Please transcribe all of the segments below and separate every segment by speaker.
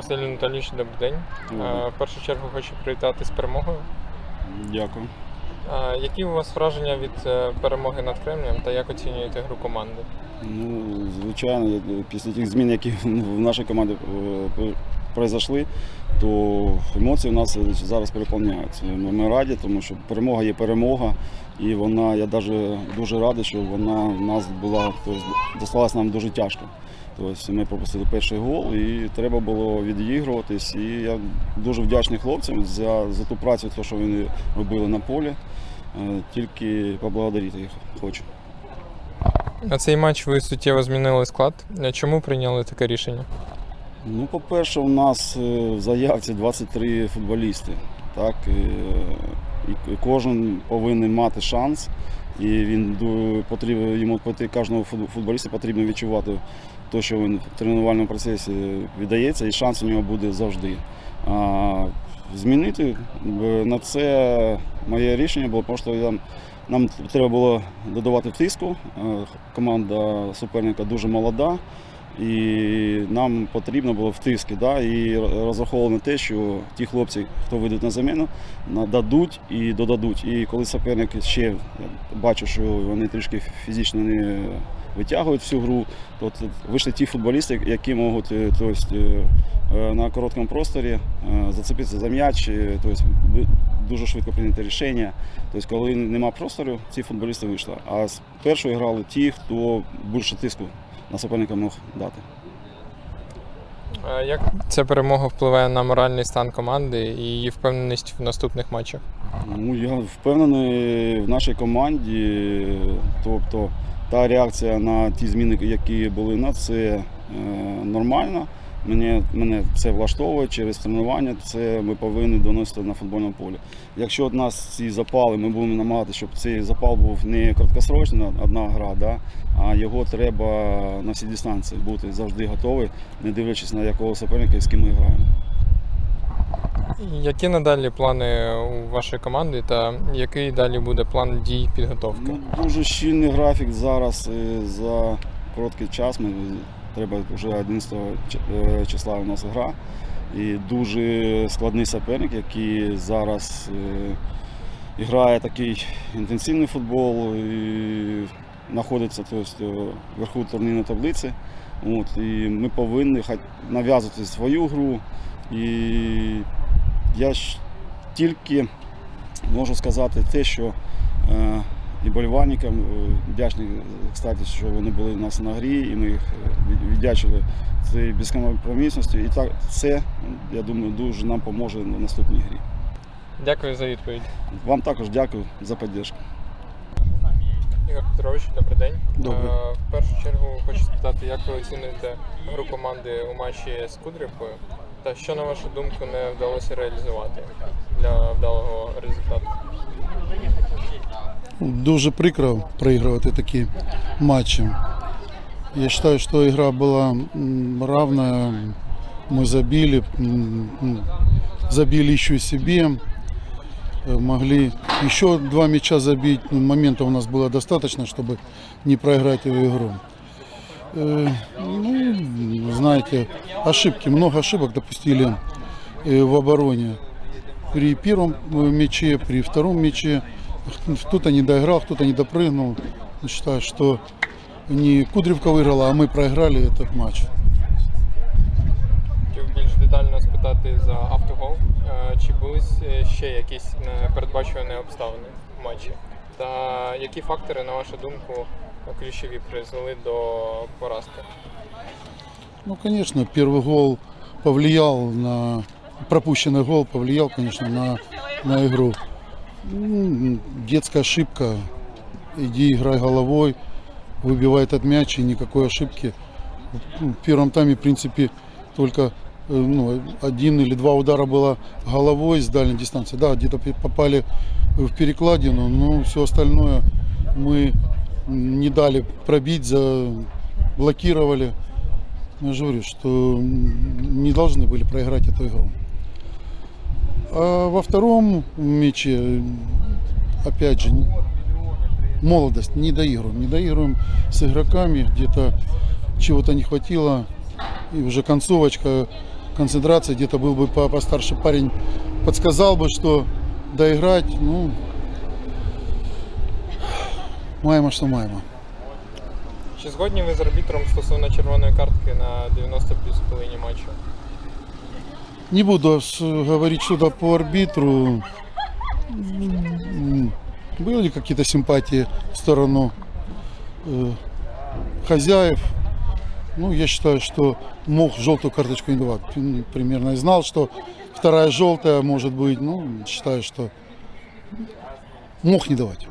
Speaker 1: Василь Анатолійович, добрий день.
Speaker 2: Добрий.
Speaker 1: Е, В першу чергу хочу привітати з перемогою.
Speaker 2: Дякую.
Speaker 1: Е, Які у вас враження від е, перемоги над Кремлем та як оцінюєте гру команди?
Speaker 2: Ну, звичайно, після тих змін, які в нашій команді е, произошли, то емоції у нас зараз переповняються. Ми, раді, тому що перемога є перемога, і вона, я навіть дуже радий, що вона в нас була, тобто досталась нам дуже тяжко. Тобто ми пропустили перший гол і треба було відігруватись. І я дуже вдячний хлопцям за, за ту працю, що вони робили на полі. Е, Тільки поблагодарити їх хочу.
Speaker 1: На цей матч ви суттєво змінили склад. Чому прийняли таке рішення?
Speaker 2: Ну, по-перше, у нас е, в заявці 23 футболісти. Так, е, і кожен повинен мати шанс. І він потрібно йому кожному футболісту потрібно відчувати те, що він в тренувальному процесі віддається, і шанс у нього буде завжди. А змінити на це моє рішення було, тому що я, нам треба було додавати тиску. Команда суперника дуже молода. І нам потрібно було втиски, да, і розраховували на те, що ті хлопці, хто вийдуть на заміну, дадуть і додадуть. І коли суперник ще бачу, що вони трішки фізично не витягують всю гру, то вийшли ті футболісти, які можуть е, то есть, е, е, на короткому просторі зацепитися за м'яч, то есть, ви- дуже швидко прийняти рішення. Тобто, коли нема простору, ці футболісти вийшли. А з першої грали ті, хто більше тиску на суперника мог дати.
Speaker 1: А Як ця перемога впливає на моральний стан команди і її впевненість в наступних матчах?
Speaker 2: Ну, я впевнений в нашій команді. Тобто та реакція на ті зміни, які були на це е, нормальна. Мене, мене це влаштовує через тренування. Це ми повинні доносити на футбольному полі. Якщо от нас ці запали, ми будемо намагатися, щоб цей запал був не короткосрочна одна гра, да, а його треба на всі дистанції бути завжди готовий, не дивлячись на якого суперника і з ким ми граємо.
Speaker 1: Які надалі плани у вашої команди та який далі буде план дій підготовки?
Speaker 2: Ну, дуже щільний графік зараз е, за короткий час. Ми, треба вже 11 е, числа у нас гра. І дуже складний суперник, який зараз е, грає такий інтенсивний футбол і знаходиться тобто, вверху турнірної таблиці. От, і ми повинні нав'язувати свою гру. І я ж тільки можу сказати те, що е, і болівальникам е, вдячний, кстати, що вони були у нас на грі, і ми їх е, віддячили цієї безкомпромісності. І так це, я думаю, дуже нам поможе на наступній грі.
Speaker 1: Дякую за відповідь.
Speaker 2: Вам також дякую за підтримку.
Speaker 1: Ігор Петрович, добрий день.
Speaker 3: Добрий.
Speaker 1: Е, В першу чергу хочу спитати, як ви оцінюєте гру команди у матчі з Кудрівкою? Та що, на вашу думку, не вдалося реалізувати для вдалого результату?
Speaker 3: Дуже прикро проигрывать такие матчи. Я считаю, что игра была м, равная. Мы забили, м, м, забили еще и себе. Э, Могли еще два мяча забить. Ну, Моментов у нас было достаточно, чтобы не проиграть эту игру. Э, Ну, знаете, ошибки, много ошибок допустили э, в обороне. При первом э, мяче, при втором мяче кто-то не доиграл, кто-то не допрыгнул. Я Считаю, что не Кудревка выиграла, а мы проиграли этот матч.
Speaker 1: Хотів більш детально спитати за автогол. Е, Чи були е, ще якісь непередбачувані обставини в матчі? Та які фактори, на вашу думку, ключові призвели до поразки?
Speaker 3: Ну, конечно, первый гол повлиял на... Пропущенный гол повлиял, конечно, на, на игру. М, Детская ошибка. Иди играй головой, выбивай этот мяч, и никакой ошибки. Ну, В первом тайме, в принципе, только э, ну, один или два удара было головой с дальней дистанции. Да, где-то пе- попали в перекладину, но все остальное мы не дали пробить, заблокировали. Я же говорю, что м, не должны были проиграть эту игру. А во втором мяче, м, опять же, молодость, не доигрываем. Не доигрываем с игроками, где-то чего-то не хватило. И уже концовочка, концентрации, где-то был бы по- постарше парень, подсказал бы, что доиграть, ну, маемо, что маемо.
Speaker 1: Чи згодні ви з арбітром стосовно червоної картки на 90 плюс хвилині матчу?
Speaker 3: Не буду говорить что-то по арбитру. Были какие-то симпатии в сторону э, хозяев. Ну, я считаю, что мог желтую карточку не давать. М, Примерно и знал, что вторая желтая может быть. Ну, считаю, что мог не давать.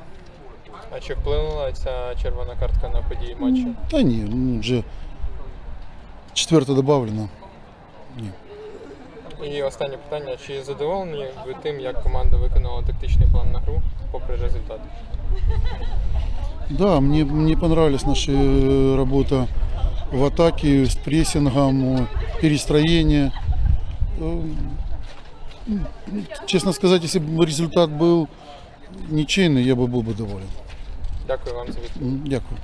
Speaker 1: А чи вплинула ця червона картка на події матчу?
Speaker 3: Да не, ну, уже четвертая добавлена.
Speaker 1: І останнє питання: чи задоволені ви тим, як команда виконала тактичний план на гру, попри результат?
Speaker 3: Да, мне, мне понравилась наша э, работа в атаке с прессингом, э, перестроение. Э, м, Честно сказать, если бы результат был ничейный, я бы был бы доволен.
Speaker 1: Дякую вам за відповідь.
Speaker 3: М, Дякую.